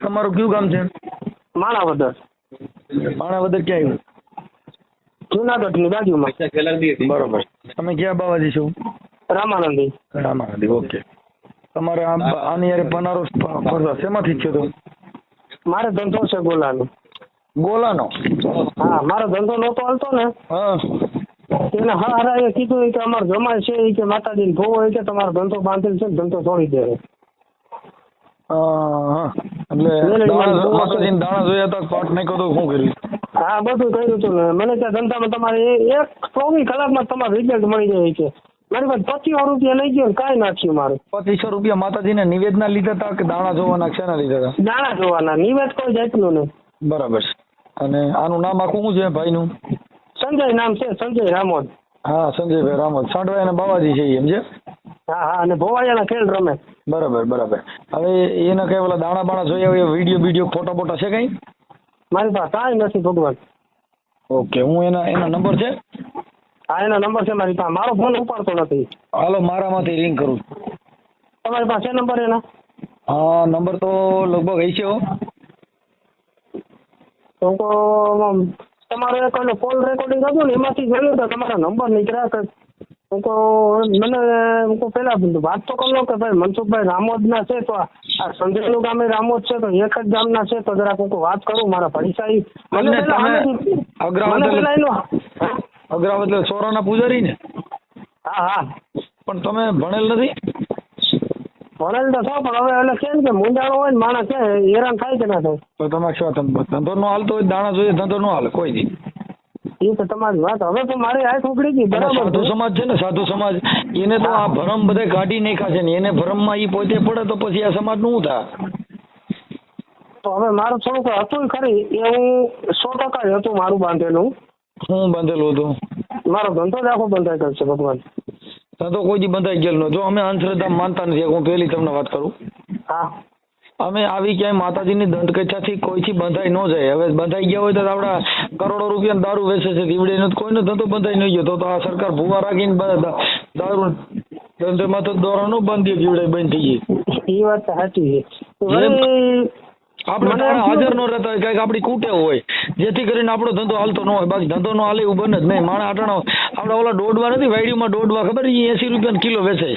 તમારું કયું ગામ છે? માણાવદર. માણાવદર ક્યાં જુનાગઢની બાજુમાં. આવ્યું બરોબર. તમે ક્યાં બાવાજી છો? રામાનંદી. રામાનદી ઓકે. તમારે આ આની યારે પનારો ફરતા શેમાંથી થયો તો? મારે ધંધો છે ગોલાનો. ગોલાનો? હા મારો ધંધો નહોતો હાલતો ને. હા. એને હારા એ કીધું કે અમારો જમાય છે કે માતાજીને ભોવો હોય કે તમારો ધંધો બાંધેલ છે ને ધંધો છોડી દે. હા એટલે માતાજીને દાણા જોયા હતા શું કર્યું? હા બધું કર્યું હતું ને. મને ત્યાં ધંધામાં તમારે એક ચોવીસ કલાકમાં તમારે રિઝલ્ટ મળી જાય છે. મારી પાસે પચીસો રૂપિયા લઈ ગયો કાંઈ નાખ્યું મારું. પચીસો રૂપિયા માતાજીને નિવેદના લીધા હતા કે દાણા જોવાના છે ના લીધા હતા? દાણા જોવાના. નિવેદ કોઈ જાતનું નહીં. બરાબર. છે અને આનું નામ આખું શું છે ભાઈનું? સંજય નામ છે સંજય રામોદ. હા સંજયભાઈ રામોદ. સાંડવા અને બાવાજી છે એમ છે? હા હા અને ભોવાયાના ખેલ રમે. બરાબર બરાબર. હવે એના કઈ ઓલા દાણા બાણા જોયા હોય વીડિયો વીડિયો ફોટો ફોટા છે કઈ? મારી પાસે કાંઈ નથી ભગવાન. ઓકે હું એના એના નંબર છે? હા એનો નંબર છે મારી પાસે. મારો ફોન ઉપાડતો નથી. હાલો મારામાંથી રિંગ કરું. તમારી પાસે છે નંબર એના? હા નંબર તો લગભગ હશે હો. તો તમારો એક કોલ રેકોર્ડિંગ હતું ને એમાંથી જોયું તો તમારા નંબર નીકળ્યા કહું, મને હું પેલા વાત તો કરો કે ભાઈ મનસુખભાઈ રામોદના છે તો આ સંજયનું ગામે રામોદ છે તો એક જ ગામના છે તો જરાક હું વાત કરું મારા પૈસા ઈ- મને અગ્રાવત એટલે- સોરાના પૂજારી ને? હા હા. પણ તમે ભણેલ નથી? ભણેલ તો છો પણ હવે એટલે કેમ કે મુંજાણો હોય ને માણસ છે હેરાન થાય કે ના થાય? તો તમારે શું ધંધો નો હાલતો હોય દાણા જોઈએ ધંધો નો હાલે કોઈ નહીં. એ તો તમારી વાત. હવે તો મારી આંખ ઉઘડી ગઈ બરાબર સાધુ સમાજ છે ને સાધુ સમાજ એને તો આ ભરમ બધે કાઢી નાખ્યા છે ને એને ભરમમાં ઈ પોતે પડે તો પછી આ સમાજનું થાય? તો હવે મારું થોડુંક હતું ખરી એ હું સો ટકા જ હતું મારું બાંધેલું. હું બાંધેલું હતું? મારો ધંધો જ આખો બંધાઈ ગયો છે ભગવાન. ધંધો કોઈ દી બંધાઈ ગયેલો ન. જો અમે અંધશ્રદ્ધા માનતા નથી હું પહેલી તમને વાત કરું. હા. અમે આવી ક્યાંય માતાજીની દંડકથાથી કોઈથી બંધાઈ ન જાય. હવે બંધાઈ ગયા હોય તો આપડા કરોડો રૂપિયા દારૂ વેચે છે. દીવડે કોઈનો ધંધો બંધાઈ નહીં ગયો. તો તો આ સરકાર ભૂવા રાખીને દારૂ ધંધેમાં તો દોરાનો બંધ દીવડે બંધ થઈ ગઈ. એ વાત સાચી છે. આપણે હાજર ન રહેતા હોય કંઈક આપણી કૂટે હોય જેથી કરીને આપણો ધંધો હાલતો ન હોય. બાકી ધંધો નો હાલે એવું બને જ નહીં. માણા આટાણો આપડે ઓલા દોડવા નથી વાયડીમાં દોડવા ખબર એસી રૂપિયા કિલો વેચે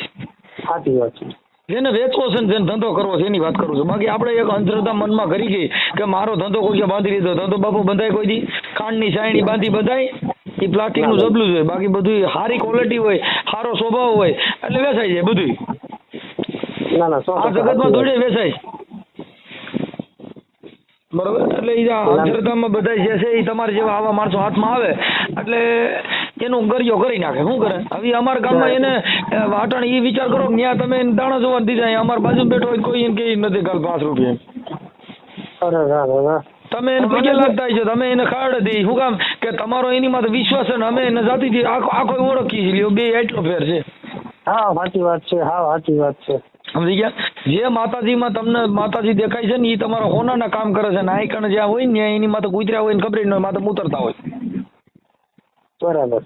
સાચી વાત છે. જેને વેચવો છે ને જેને ધંધો કરવો છે એની વાત કરું છું. બાકી આપણે એક અંધશ્રદ્ધા મનમાં કરી ગઈ કે મારો ધંધો કોઈ બાંધી લીધો ધંધો બાપુ બંધાય કોઈ દી? ખાંડની સાયણી બાંધી બંધાય? એ પ્લાસ્ટિકનું જબલું હોય બાકી બધું સારી ક્વોલિટી હોય સારો સ્વભાવ હોય એટલે વેચાઈ જાય બધું ના ના આ જગતમાં દોડે વેચાય. બરોબર? એટલે એ અંધશ્રદ્ધામાં બધા જે છે એ તમારે જેવા આવા માણસો હાથમાં આવે. એટલે એનું ગરિયો કરી નાખે. શું કરે? હવે અમારા ગામમાં એને વાટણ એ વિચાર કરો કે ત્યાં તમે એને દાણા જોવા દીધા અમાર બાજુ બેઠો હોય કોઈ એને કે નથી કાલ પાંચ રૂપિયા. તમે એને પગે લાગતા છો. તમે એને ખાડ દે. શું કામ? કે તમારો એની માથે વિશ્વાસ છે ને અમે એને જાતિથી આખો આખો ઓળખી લ્યો બે એટલો ફેર છે. હા સાચી વાત છે. હા સાચી વાત છે. સમજી ગયા? જે માતાજીમાં તમને માતાજી દેખાય છે ને એ તમારા હોનાના કામ કરે છે ને આઈકણ જ્યાં હોય ને એની માથે કૂતર્યા હોય ને ખબર ન હોય માથે ઉતરતા હોય. બરાબર.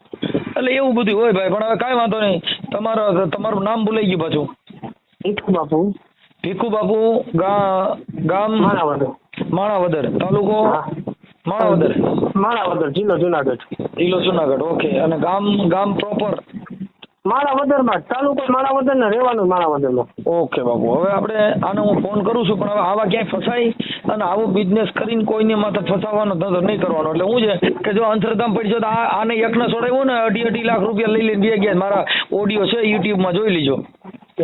એટલે એવું બધું હોય ભાઈ પણ હવે કાંઈ વાંધો નહીં. તમારો તમારું નામ ભૂલાઈ ગયું પાછું. ભીખુ બાપુ. ભીખુ બાપુ ગામ માણાવદર. માણાવદર તાલુકો માણાવદર. માણાવદર જિલ્લો જુનાગઢ. જિલ્લો જુનાગઢ ઓકે. અને ગામ ગામ પ્રોપર? માણાવદરમાં તાલુકો માણાવદર ને રહેવાનું માણાવદરમાં. ઓકે બાપુ. હવે આપણે આને હું ફોન કરું છું પણ હવે આવા ક્યાંય ફસાઈ અને આવો બિઝનેસ કરીને કોઈને માથે ફસાવાનો ધંધો નહીં કરવાનો. એટલે હું છે કે જો અંતરધામ પડી જાય તો આ આને એકને છોડાવ્યો ને અઢી અઢી લાખ રૂપિયા લઈ લઈને બે ગયા મારા ઓડિયો છે યુટ્યુબમાં જોઈ લીજો.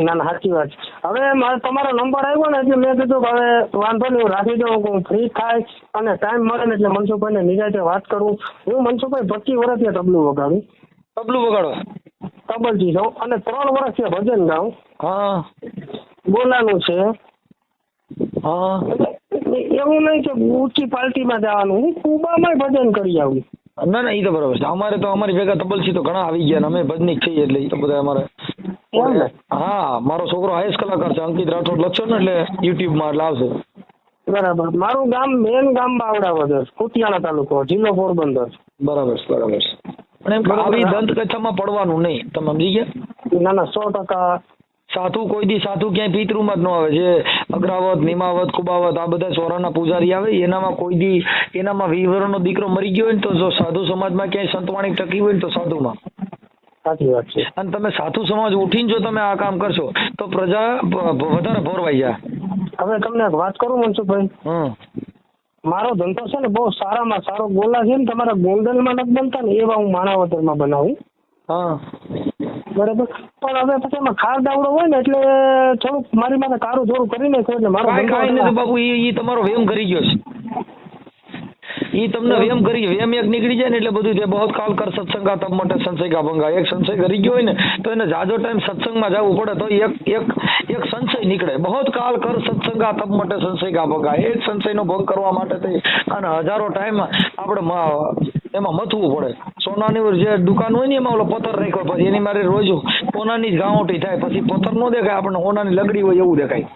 ના ના સાચી વાત હવે મારે તમારો નંબર આવ્યો ને એટલે મેં કીધું હવે વાંધો નહીં રાખી દઉં હું ફ્રી થાય અને ટાઈમ મળે ને એટલે મનસુખભાઈને નિરાતે વાત કરું. હું મનસુખભાઈ પચીસ વર્ષથી તબલું વગાડું. તબલું વગાડો. તબલજી છું અને ત્રણ વર્ષથી ભજન ગાઉં. હા. બોલાનું છે. હા. એવું નહીં કે ઊંચી પાર્ટીમાં જવાનું. હું કુબામાં ભજન કરી આવું. ના ના એ તો બરોબર છે. અમારે તો અમારી ભેગા તબલસી તો ઘણા આવી ગયા અમે ભજનિક છીએ એટલે એ તો બધા અમારે હા મારો છોકરો હાઈસ કલાકાર છે અંકિત રાઠોડ લખશો ને એટલે યુટ્યુબમાં એટલે આવશે. બરાબર. મારું ગામ મેન ગામ બાવડાવદર કુતિયાણા તાલુકો જિલ્લો પોરબંદર. બરાબર બરાબર એમ આવી. દંતકથામાં પડવાનું નહીં. તમે સમજી ગયા? ના ના સો ટકા સાધુ કોઈ દી સાધુ ક્યાંય પિતૃમાં જ ન આવે. જે અગ્રાવત નિમાવત કુબાવત આ બધા સોરાના પૂજારી આવે એનામાં કોઈ દી એનામાં વિવરણનો દીકરો મરી ગયો હોય ને તો જો સાધુ સમાજમાં ક્યાંય સંતવાણી ટકી હોય ને તો સાધુમાં. સાચી વાત છે. અને તમે સાધુ સમાજ ઉઠીને જો તમે આ કામ કરશો તો પ્રજા વધારે ભોરવાઈ જાય. હવે તમને વાત કરું મનસુખભાઈ? હમ. મારો ધંધો છે ને બહુ સારામાં સારો ગોલા છે ને તમારા ગોંડલમાં નથી બનતા ને એવા હું માણાવદરમાં બનાવું. હા. બરાબર. પણ હવે પછી એમાં ખાર દાવડો હોય ને એટલે થોડુંક મારી માથે કારું થોડું કરી નાખ્યું એટલે મારો કાંઈ ધંધો કાંઈ નથી બાપુ ઈ ઈ તમારો વેમ કરી ગયો છે. એ તમને વેમ કરી વેમ એક નીકળી જાય ને એટલે બધું જે બહુ કાલ કર સત્સંગા તબ માટે સંશયકા ભંગા. એક સંશય કરી ગયો હોય ને તો એને જાજો ટાઈમ સત્સંગમાં જવું પડે તો એક એક એક સંશય નીકળે. બહુ કાલ કર સત્સંગા તબ માટે સંશયકા ભંગા. એક સંશયનો ભંગ કરવા માટે થઈ. અને હજારો ટાઈમ આપણે એમાં મથવું પડે. સોનાની જે દુકાન હોય ને એમાં ઓલો પથ્થર રાખ્યો પછી એની મારે રોજ સોનાની જ ગાંવટી થાય પછી પથ્થર નો દેખાય આપણને સોનાની લગડી હોય એવું દેખાય.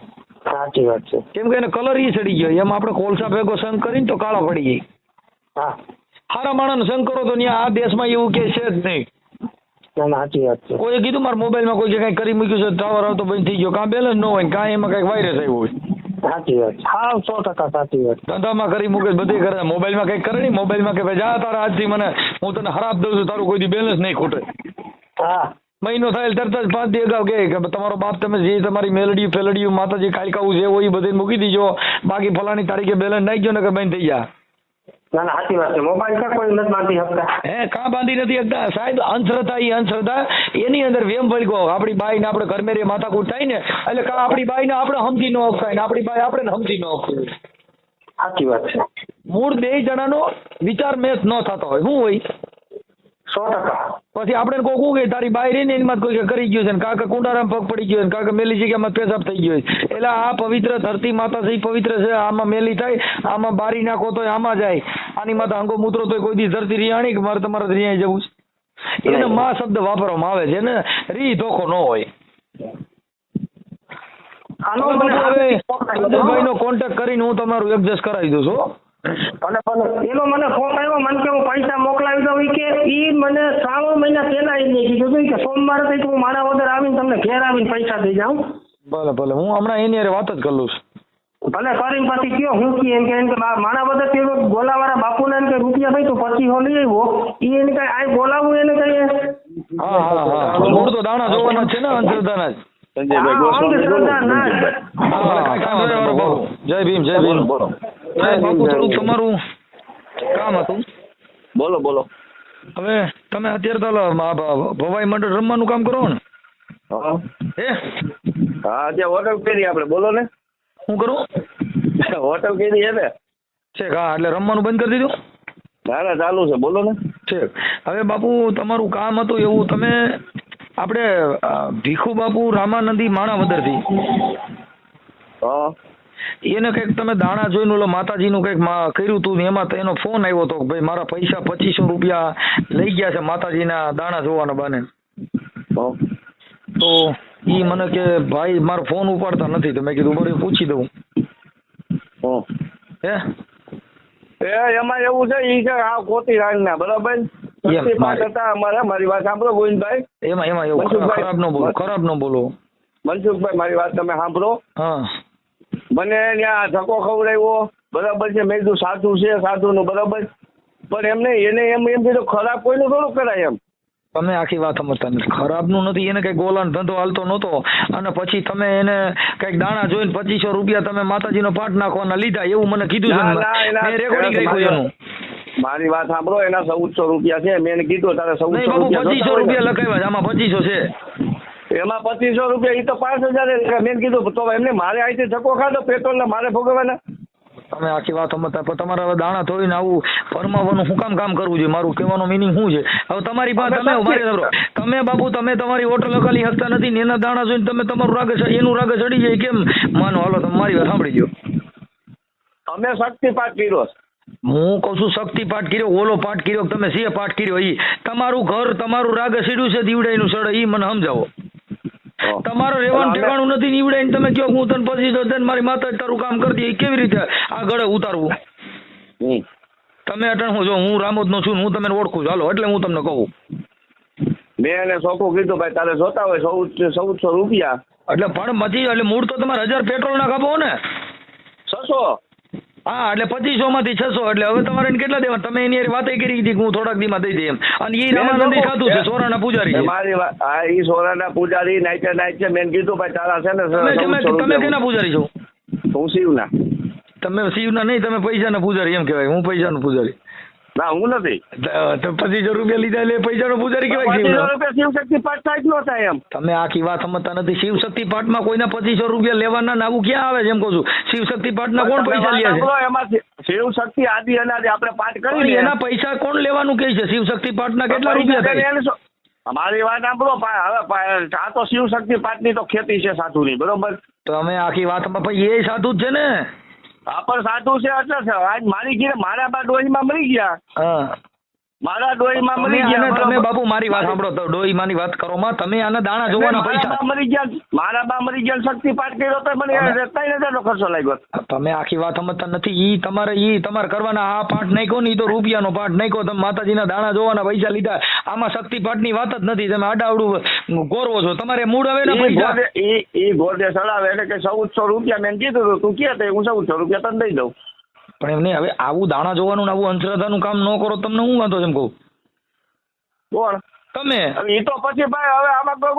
સાચી વાત છે. કેમ કે એને કલર ઈ ચડી ગયો એમાં આપણે કોલસા ભેગો સંગ કરીને તો કાળો પડી જાય. હા. હારા માણસ સંગ કરો તો ત્યાં આ દેશમાં એવું કે છે જ નહીં. કોઈ ના સાચી વાત છે. કોઈએ કીધું મારા મોબાઈલમાં કોઈ કઈ કરી મૂક્યું છે ટાવર આવતો બંધ થઈ ગયો કાં બેલેન્સ ન હોય કાં એમાં કઈ વાયરસ આવ્યો હોય. સાચી વાત હા સો ટકા સાચી વાત ધંધામાં કરી મૂકે બધી કરે. મોબાઈલમાં કઈ કરે નહીં. મોબાઈલમાં કે ભાઈ જા તારા આજથી મને હું તને ખરાબ દઉં છું તારું કોઈ દી બેલેન્સ નહીં ખૂટે. હા. મહિનો થાય તરત જ પાંચ દી અગાઉ કે તમારો બાપ તમે જે તમારી મેલડીયું ફેલડીયું માતાજી કાલકાવું જે હોય એ બધી મૂકી દીજો. બાકી ફલાની તારીખે બેલેન્સ નાખજો ને કે બંધ થઈ જા. ના ના સાચી વાત છે. મોબાઈલ ક્યાં કોઈ નથી બાંધી શકતા. હે કાં બાંધી નથી શકતા? સાહેબ અંધશ્રદ્ધા એ અંધશ્રદ્ધા. એની અંદર વેમ ભડકો આપણી બાઈ ને આપણે ઘરમેરે માથાકૂટ થાય ને એટલે કાં આપણી બાઈ ને આપણે સમજી ન અપાય ને આપણી બાઈ આપણે સમજી ન અપાય સાચી વાત છે. મૂળ બે જણાનો વિચાર મેચ ન થતો હોય. શું હોય? સો ટકા. પછી આપણે કોઈ કે તારી બાઈ રહી ને એમાં કોઈ કરી ગયું છે ને કાકા કુંડારામ પગ પડી ગયો ને કાં કે મેલી જગ્યામાં પેશાબ થઈ ગયો છે. એટલે આ પવિત્ર ધરતી માતા છે પવિત્ર છે આમાં મેલી થાય આમાં બારી નાખો તો આમાં જાય. આની માતા અંગો મૂત્રો તો કોઈ દી ધરતી રિયાણી કે મારે તમારે રિયાઈ જવું છે? એને માં શબ્દ વાપરવામાં આવે છે ને રી ધોખો ન હોય. આનો મને હવે નો કોન્ટેક્ટ કરીને હું તમારું એડજસ્ટ કરાવી દઉં છું ભલે એનો મને ફોન આવ્યો મને કે હું પૈસા મોકલાવી દઉં કે ઈ મને શ્રાવણ મહિના પહેલા એને કીધું હતું કે સોમવારે થઈ હું મારા વગર આવીને તમને ઘેર આવીને પૈસા દઈ જાઉં. ભલે ભલે હું હમણાં એની અરે વાત જ કરું છું. ભલે કરીને પછી કયો હું કી એમ કે એમ કે મા- મારા વગર તે બોલાવાળા બાપુને એમ કે રૂપિયા ભાઈ તું પછી હો લઈ આવ્યો ઈ એને કઈ આ બોલાવું એને કઈ? હા હા હા. મૂળ તો દાણા જોવાના છે ને અંતર જ. સંજયભાઈ ગોસ્વામી બોલો. જય ભીમ જય ભીમ. બોલો થોડુંક તમારું કામ હતું. બોલો બોલો. હવે તમે અત્યારે તો ભવાઈ મંડળ રમવાનું કામ કરો ને. હા. હે? હા અત્યારે હોટલ કરી આપણે. બોલો ને. શું કરું? હોટલ કરી છે ને છે હા એટલે રમવાનું બંધ કરી દીધું? ના ના ચાલુ છે. બોલો ને. છે હવે બાપુ તમારું કામ હતું એવું. તમે આપણે ભીખુ બાપુ રામાનંદી માણાવદરથી હા. એને કંઈક તમે દાણા જોઈને ઓલો માતાજીનું કંઈક કર્યું હતું એમાં તો એનો ફોન આવ્યો હતો ભાઈ મારા પૈસા પચીસો રૂપિયા લઈ ગયા છે માતાજીના દાણા જોવાના બને. હા. તો ઈ મને કે ભાઈ મારો ફોન ઉપાડતા નથી તો મેં કીધું બરાબર પૂછી દઉં. હે. એ એમાં એવું છે ઈ છે આ કોતી રાંગના બરાબર? શક્તિ પાઠ હતા અમારા. મારી વાત સાંભળો ગોવિંદભાઈ. એમાં એમાં એવું ખરાબ બોલો ન બોલો. મનસુખભાઈ મારી વાત તમે સાંભળો. મને ત્યાં ધક્કો ખવડાવ્યો. બરાબર છે મેં કીધું સાધુ છે સાધુનું બરાબર. પણ એમને એને એમ એમ કીધું ખરાબ કોઈનું થોડું કરાય એમ. તમે આખી વાત સમજતા નથી. ખરાબનું નથી એને કઈ ગોલાનો ધંધો હાલતો નહોતો. અને પછી તમે એને કંઈક દાણા જોઈને પચીસો રૂપિયા તમે માતાજીનો પાઠ નાખવાના લીધા એવું મને કીધું છે ના, ને. ના, એના- મેં રેકોર્ડિંગ રાખ્યું એનું. મારી વાત સાંભળો એના ચૌદસો રૂપિયા છે. મેં કીધું તારે ચૌદસો રૂપિયા પચીસો રૂપિયા લખાવ્યા આમાં પચીસો છે. એમાં પચીસો રૂપિયા એ તો પાંચ હજાર મેં કીધું તો એમને મારે અહીંથી ધક્કો ખાધો પેટ્રોલ ને મારે ભોગવવાના. તમે આખી વાત સમજતા પણ તમારે દાણા થોડીને આવું ફરમાવવાનું શું કામ કામ કરવું જોઈએ? મારું કહેવાનો મિનિંગ શું છે? હવે તમારી પાસે તમે મારી. તમે બાપુ તમે તમારી હોટલ લગાવી શકતા નથી ને એના દાણા જોઈને તમે તમારું રાગે એનું રાગ ચડી જાય કેમ? માનો હાલો તમે મારી વાત સાંભળી ગયો અમે શક્તિપાત કર્યો. હું કહું છું શક્તિ પાઠ કર્યો ઓલો પાઠ કર્યો તમે સિંહ પાઠ કર્યો એ તમારું ઘર તમારું રાગ સીડ્યું છે દીવડાઈનું સડે એ મને સમજાવો. તમારો રહેવાનું ઠેકાણું નથી નીવડાઈને તમે કયો હું તને પછી જો તને મારી માતા તારું કામ કરતી એ કેવી રીતે આ ગળે ઉતારવું? તમે અટણ હું જો હું રામોદનો છું ને હું તમને ઓળખું છું. હાલો એટલે હું તમને કહું. મેં એને ચોખ્ખું કીધું ભાઈ તારે જોતા હોય ચૌદ ચૌદસો રૂપિયા. એટલે પણ મચી એટલે મૂળ તો તમારે હજાર પેટ્રોલ ના કાપો ને. છસો? હા એટલે પચીસો માંથી છસો એટલે હવે તમારે કેટલા દેવા તમે એની વાતે કરી હતી કે હું થોડાક દીમાં દઈ દઈ એમ. અને એ રામાનંદી ખાતું છે સોરાના પૂજારી છે. મારી વાત હા એ સોરાના પૂજારી નાઈટ નાઈટ છે મેં કીધું ભાઈ તારા છે ને તમે કેના પૂજારી છો? હું શિવના. તમે શિવના નહીં તમે પૈસાના પૂજારી એમ કહેવાય. હું પૈસાનો પૂજારી. ના હું નથી. તો- પચીસો રૂપિયા લીધા એટલે પૈસાનો પૂજારી કેવાય શિવ શિવશક્તિ પાઠ થાય જ ન થાય એમ? તમે આખી વાત સમજતા નથી. શિવશક્તિ પાઠમાં કોઈના પચીસો રૂપિયા લેવાના ને આવું ક્યાં આવે છે એમ કહું છું. શિવશક્તિ પાઠના કોણ પૈસા લે છે? એમાં શિવ- શક્તિ આદિ અનાદિ આપણે પાઠ કરી એના પૈસા કોણ લેવાનું કે છે? પાટ ના કેટલા રૂપિયા થાય? અમારી વાત સાંભળો હવે આ તો પાઠની તો ખેતી છે સાધુ ની બરોબર? તો અમે આખી વાતમાં પછી એ સાધુ જ છે ને. આ પણ સાધુ છે એટલે આજ મારી ઘીરે મારા બા ડોહીમાં મરી ગયા. હા. મારા ડોહીમાં મરી ગયા તમે બાપુ મારી વાત સાંભળો તો ડોહીમાની વાત કરો માં તમે આના દાણા જોવાના પૈસા. મરી ગયા મારા બા મરી ગયા શક્તિ પાઠ કર્યો તો મને અમે- ત્રણ હજારનો ખર્ચો લાગ્યો. તમે આખી વાત સમજતા નથી. ઈ તમારે ઈ તમારે કરવાના આ પાઠ નાખ્યો ને ઈ તો રૂપિયાનો પાઠ નાખ્યો. તમે માતાજીના દાણા જોવાના પૈસા લીધા. આમાં શક્તિ પાઠની વાત જ નથી. તમે આડાવડું ગોરવો છો. તમારે મૂળ આવે ને પૈસા. ઈ ઈ ગોરદે સડાવે એટલે કે 1400 રૂપિયા મેં કીધું તું. કે તે હું 1400 રૂપિયા તને દઈ દઉં. પણ એમ નહીં હવે આવું દાણા જોવાનું ને આવું અંધશ્રદ્ધાનું કામ ન કરો તમને હું વાંધો છે એમ કહું? બોલ. તમે? હવે ઈ તો પછી ભાઈ હવે આમાં તો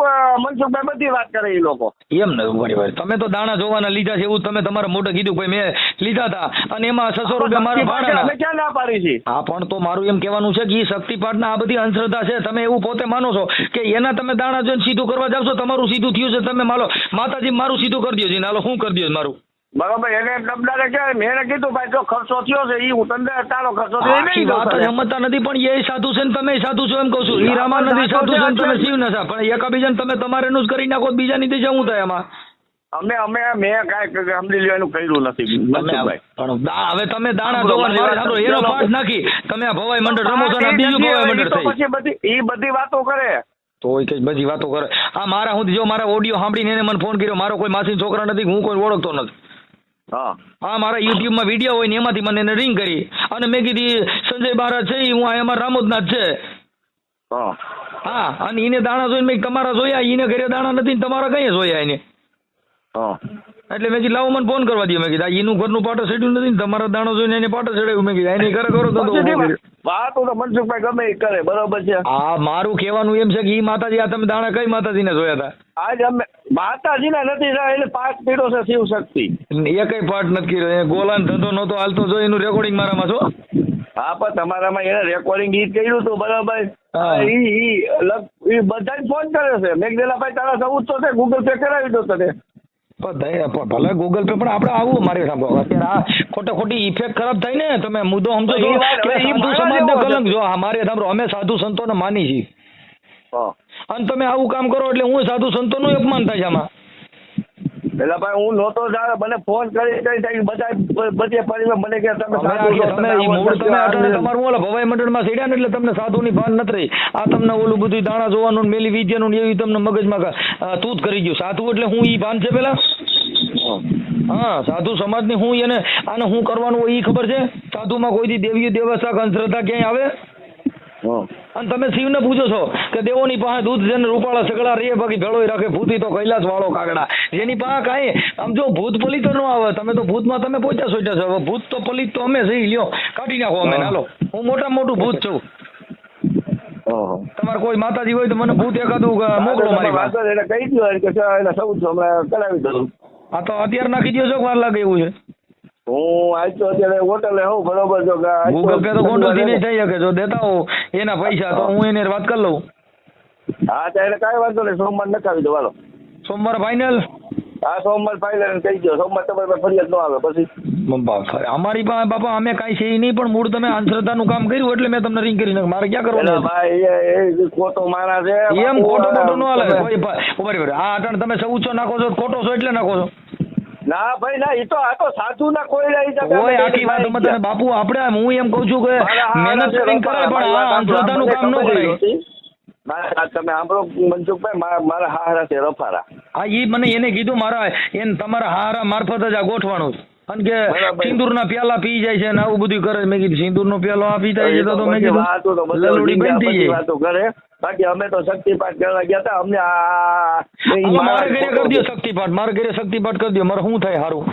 મનસુખભાઈ બધી વાત કરે એ લોકો. એમ ને બરાબર બરાબર. તમે તો દાણા જોવાના લીધા છે એવું તમે તમારા મોઢે કીધું ભાઈ મેં લીધા હતા. અને એમાં છસો રૂપિયા મારા ભાડા અમે ક્યાં ના પાડી છીએ? હા પણ તો મારું એમ કહેવાનું છે કે એ શક્તિપાઠ આ બધી અંધશ્રદ્ધા છે તમે એવું પોતે માનો છો કે એના તમે દાણા જોઈને સીધું કરવા જાવ છો તમારું સીધું થયું છે તમે માલો માતાજી મારું સીધું કરી દો છે હાલો શું કરી દો મારું. બરોબર એને ડબડારે કે મેં કીધું ભાઈ જો ખર્ચો થયો છે ઈ હું તમને તારો ખર્ચો થયો નહીં વાત સમજતા નથી પણ એ સાધુ છે ને તમે સાધુ છો એમ કહું છું. ઈ નથી સાધુ છે તમે શિવ નથી પણ એકાબીજાને તમે તમારેનું જ કરી નાખો બીજાની દિશા શું થાય એમાં અમે અમે મેં કાંઈ સમજી લેવાનું કર્યું નથી. પણ હવે તમે દાણા મારી એનો પાઠ નાખી. તમે આ ભવાઈ મંડળ રમો છો બીજું ભવાઈ મંડળ થઈ. પછી બધી ઈ બધી વાતો કરે. તો એ કઈ બધી વાતો કરે. આ મારા હું જો મારા ઓડિયો સાંભળીને એને મને ફોન કર્યો મારો કોઈ માસી છોકરા નથી હું કોઈ ઓળખતો નથી. હા. હા મારા યુટ્યુબમાં વીડિયો હોય ને એમાંથી મને એને રિંગ કરી. અને મેં કીધી સંજય બારા છે હું આ અમારા રામોદનાથ છે. હા. હા અને એને દાણા જોઈને મેં તમારા જોયા એને ઘરે દાણા નથી ને તમારા કઈ જોયા એને? હા. એટલે મેં કીધું લાવો મને ફોન કરવા દો મેં કીધું આ એનું ઘરનું પાટો સેડ્યું નથી ને તમારા દાણો જોઈને એને પાટો સેડાયું મેં કીધું એને ઘરે કરો તો તો વાતો તો મનસુખભાઈ ગમે એ કરે બરોબર છે. હા મારું કહેવાનું એમ છે કે ઈ માતાજી આ તમે દાણા કઈ માતાજીને જોયા હતા? આજ અમે માતાજી ને નથી એટલે પાક પીડો છે શિવ શક્તિ. એ કઈ પાઠ નથી કર્યો? ગોલાન ધંધો નહોતો હાલતો જો એનું રેકોર્ડિંગ મારામાં છો? હા પણ તમારામાં એને રેકોર્ડિંગ ગીત કર્યું હતું બરાબર. ઈ ઈ બધા ફોન કર્યો છે. મેં કીધેલા ભાઈ તારા ચૌદસો છે ગૂગલ પે કરાવી દો તને. ભલે ગૂગલ પે પણ આપણે આવું મારી સાંભળો. અત્યારે આ ખોટે ખોટી ઇફેક્ટ ખરાબ થાય ને તમે મુદ્દો સમજો છો કે સમાજને કલંક જો અમારે સાંભળો અમે સાધુ સંતોને માની છીએ. અને તમે આવું કામ કરો એટલે હું સાધુ સંતોનું અપમાન થાય છે આમાં. એટલે ભાઈ હું નહોતો જાણે મને ફોન કરી બધા બધે પરિવાર મને કે તમે તમારું ઓલા ભવાઈ મંડળમાં સીડ્યા ને એટલે તમને સાધુની ભાન નથી રહી. આ તમને ઓલું બધું દાણા જોવાનું મેલી વિદ્યાનું એવી તમને મગજમાં તૂત કરી ગયું. સાધુ એટલે હું ઈ ભાન છે પેલા? હા સાધુ સમાજની હું એને આને હું કરવાનું હોય એ ખબર છે? સાધુમાં કોઈ દી દેવીઓ દેવસ્થા અંધશ્રદ્ધા ક્યાંય આવે? અને તમે શિવને પૂછો છો કે દેવોની પાસે દૂધ છે ને રૂપાળા સગડા રે બાકી ભેળો રાખે ભૂતી તો કૈલાસ વાળો કાગડા. જેની પાસે કાંઈ આમ જો ભૂત પલિત નો આવે તમે તો ભૂતમાં તમે પહોંચ્યા સોચ્યા છો. ભૂત તો પલિત તો અમે સહી લ્યો. કાઢી નાખો અમે. હાલો. હું મોટા મોટું ભૂત છું. તમારે કોઈ માતાજી હોય તો મને ભૂત એકાદું મોકલો મારી પાસે. એટલે કહી દો કે સૌ કરાવી દઉં. આ તો અત્યારે નાખી દો છો વાર લાગે એવું છે? હું આજ તો અત્યારે હોટલે હોઉં બરોબર જો કે ગૂગલ પે તો ગોંડલથી નહીં થઈ શકે. જો દેતા હો એના પૈસા તો હું એને વાત કરી લઉં. હા તો એને કાંઈ વાંધો નહીં સોમવાર નખાવી દો હાલો. સોમવાર ફાઇનલ હા સોમવાર ફાઇનલ કહી દો સોમવાર તમારે પાસે ફરિયાદ ન આવે પછી. અમારી પાસે બાપા અમે કાંઈ છે નહીં પણ મૂળ તમે અંધશ્રદ્ધાનું કામ કર્યું એટલે મેં તમને રિંગ કરી મારે ક્યાં કરવાનું ભાઈ ખોટો મારા છે એમ ખોટો ખોટો ન હાલે. આ અટણ તમે સૌચો નાખો છો ખોટો છો એટલે નાખો છો. ના ભાઈ ના એ તો આ તો સાધુ ના કોઈ લઈ જતા ઓય આખી વાત તને બાપુ આપણે હું એમ કહું છું કે મહેનત કરીને કરે પણ આ અંધશ્રદ્ધાનું કામ ન કરાય. તમે સાંભળો મનસુખભાઈ મારા હારા છે રફારા. હા એ મને એને કીધું મારા એને તમારા હારા મારફત જ આ ગોઠવાનું છે. અને કે સિંદૂર ના પ્યાલા પી જાય છે ને આવું બધું કરે મેં કીધું સિંદૂરનો પ્યાલો આ પી એ છે તો મેં કીધું બધા બંધ થઈ જાય. વાતો કરે. બાકી અમે તો શક્તિપાઠ કરવા ગયા હતા. અમને આ મારે ઘરે કરી દો શક્તિપાઠ. મારે ઘરે શક્તિપાઠ કરી દો. મારે શું થાય સારું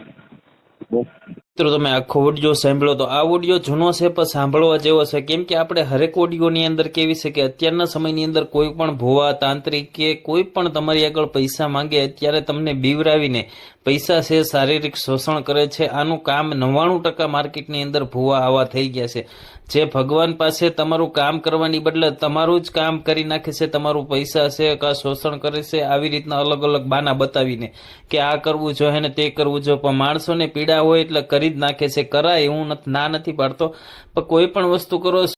મિત્રો, તમે આખો ઓડિયો સાંભળો તો આ ઓડિયો જૂનો છે, પણ સાંભળવા જેવો છે. કેમ કે આપણે હરેક ઓડિયોની અંદર કેવી છે કે અત્યારના સમયની અંદર કોઈ પણ ભુવા, તાંત્રિક કે કોઈ પણ તમારી આગળ પૈસા માંગે, અત્યારે તમને બીવરાવીને પૈસા છે, શારીરિક શોષણ કરે છે. આનું કામ નવ્વાણું ટકા માર્કેટની અંદર ભુવા આવા થઈ ગયા છે. જે ભગવાન પાસે તમારું કામ કરવાની બદલે તમારું જ કામ કરી નાખે છે, તમારું પૈસા છે કા શોષણ કરે છે, આવી રીતના અલગ અલગ બાના બતાવીને કે આ કરવું જોઈએ ને તે કરવું જોઈએ પણ માણસોને પીડા હોય એટલે કરી જ નાખે છે. કરાય, હું ના નથી પાડતો. પણ કોઈ પણ વસ્તુ કરો